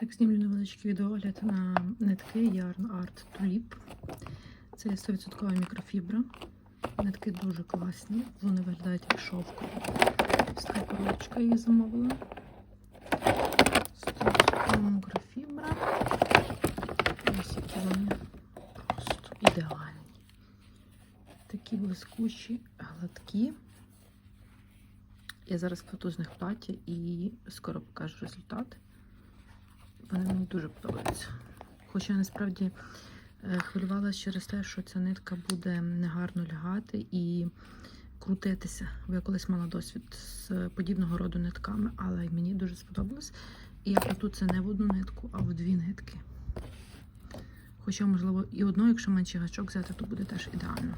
Так, знімлю невеличкий відеогляд на нитки Yarn Art Tulip. Це 100% мікрофібра. Нитки дуже класні. Вони виглядають як шовку. Ось така коробочка її замовила. 100% мікрофібра. Ось які вони просто ідеальні. Такі блискучі, гладкі. Я зараз кладу з них плаття і скоро покажу результат. Вони мені дуже подобаються. Хоча я насправді е, хвилювалася через те, що ця нитка буде негарно лягати і крутитися. Бо я колись мала досвід з подібного роду нитками, але мені дуже сподобалось. І я плету це не в одну нитку, а в дві нитки. Хоча, можливо, і одну, якщо менший гачок взяти, то буде теж ідеально.